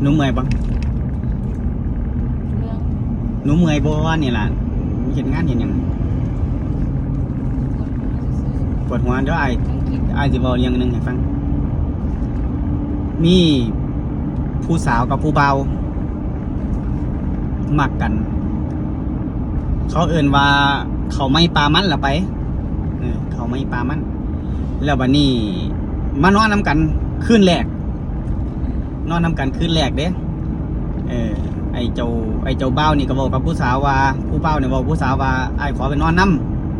หนูเมื่อยปะเรื่องหนูเมื่อยบ่ว่านี่ล่ะเห็นงานเห็นหยังปวดหัวเดี๋ยวไอ้ต้องคิดไอ้สิบอกเรื่องหนึงให้ฟัง มีผู้สาวกับผู้เบาวมักกัน เขาเอื่นว่าเขาไม่ปลามันละไปเออเขาไม่ปลามัน แล้วบัดนี้มานอนน้ำกันคืนแรก นอนน้ำกันคืนแรกเด้เออไอเจ้าไอเจ้าเบ้านี่ก็บอกกับผู้สาวว่า ผู้เบ้าเนี่ยบอกผู้สาวว่าไอขอไปนอนน้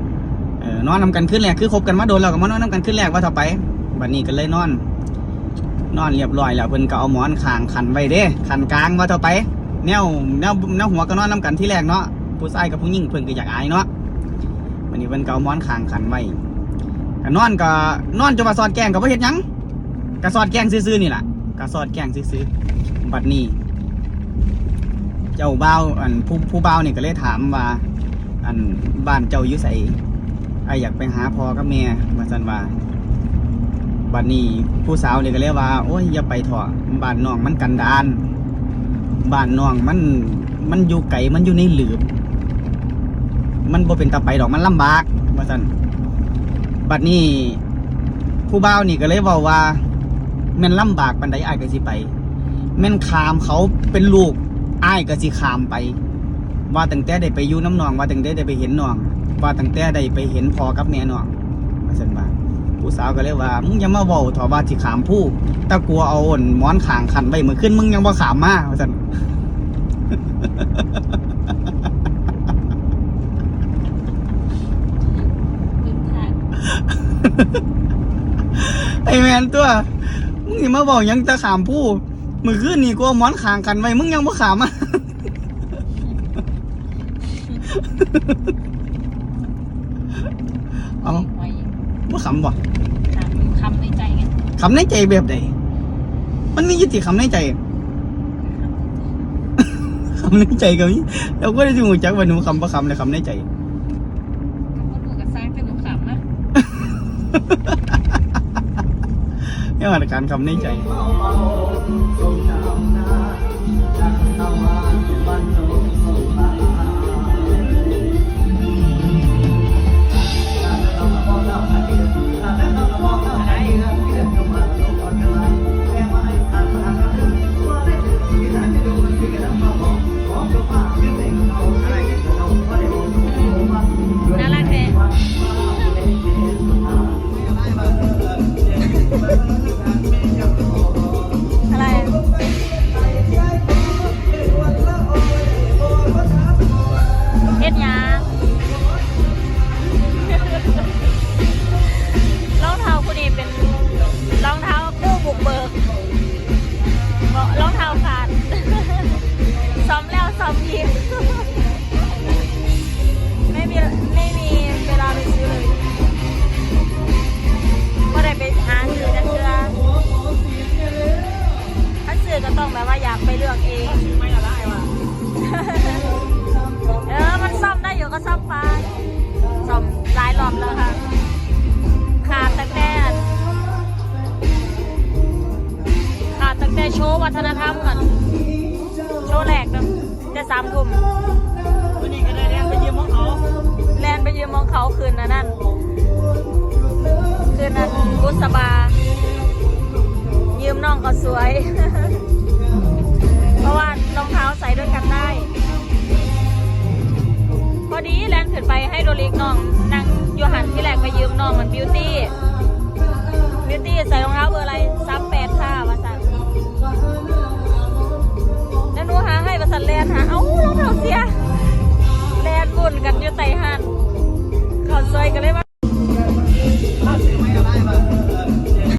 ำเออนอนน้ำกันคืนแรกคือคบกันมาโดนแล้วก็มานอนน้ำกันคืนแรกว่าเท่าไปบัดนี้ก็เลยนอน นอนเรียบร้อยแล้วเพิ่นก็เอาหมอนขางขันไว้เด้ขันกลางว่าเท่าไปแนวแนวแนวหัวก็นอนน้ำกันที่แรกเนาะผู้ชายกับผู้หญิงเพิ่นก็อยากอายเนาะวันนี้เพิ่นก็เอาหมอนขางขันไว้ก็นอนก็นอนจนว่าสอดแกงก็บ่เฮ็ดหยังก็สอดแกงซื่อๆนี่แหละ ก็สอดแกงซื่อๆบัดนี้ เจ้าเบ่าอันผู้ผู้เบ่านี่ก็เลยถามว่า อันบ้านเจ้าอยู่ไสไออยากไปหาพ่อกับแม่ว่าซั่นว่าบัดนี้ผู้สาวนี่ก็เลยว่า โอ้ยอย่าไปเถอะบ้านน้องมันกันดานบ้านน้องมันมันอยู่ไกลมันอยู่ในหลืบมันบ่เป็นตาไปดอกมันลำบากว่าซั่นบัดนี้ผู้บ่าวนี่ก็เลยเว้าว่า แม่นลำบากปานใดอ้ายก็สิไป แม่นขามเขาเป็นลูกอ้ายก็สิขามไป ว่าตั้งแต่ได้ไปอยู่น้ำนองว่าตั้งแต่ได้ไปเห็นน้อง ว่าตั้งแต่ได้ไปเห็นพ่อกับแม่น้องว่าซั่นว่าผู้สาวก็เลยว่ามึงอย่ามาเว้าถอว่าสิขามผู้ถ้ากลัวเอาอ่อนหมอนขางขันไว้มือขึ้นมึงยังบ่ขามมาว่าซั่นพื้นฐานไอ้แมนตัว มึงอย่ามาเว้าหยังจะขามผู้มือขึ้นนี่กูเอาหมอนขางขันไว้มึงยังบ่ขามมาเอาไว้บ่ขำบ่ถามคำในใจไงขำในใจแบบใดมันมีอยุติขำในใจขำในใจก็มีเราก็ได้สิหูจักว่าหนูขำบ่ขำเลยขำในใจ ก็ดูกับสร้างแต่หนูขำนะ ยอดการคำในใจ อยากไปเลือกเอง ไม่ละได้ว่ะเออ มันซ่อมได้อยู่ก็ซ่อมไป ซ่อมหลายรอบแล้วค่ะ ขาดตั้งแต่ขาดตั้งแต่โชว์วัฒนธรรมก่อนโชว์แรกเนอะจะสามทุ่มวันนี้ก็ได้แล้วไปยืมของเขาแลนไปยืมมองเขาคืนนะนั่นคืนนั้นกุศบายืมน้องก็สวย กันได้ พอดีแลนขึ้นไปให้โดริกน้องนั่งอยู่หันที่แหลกไปยืมน้องมันบิวตี้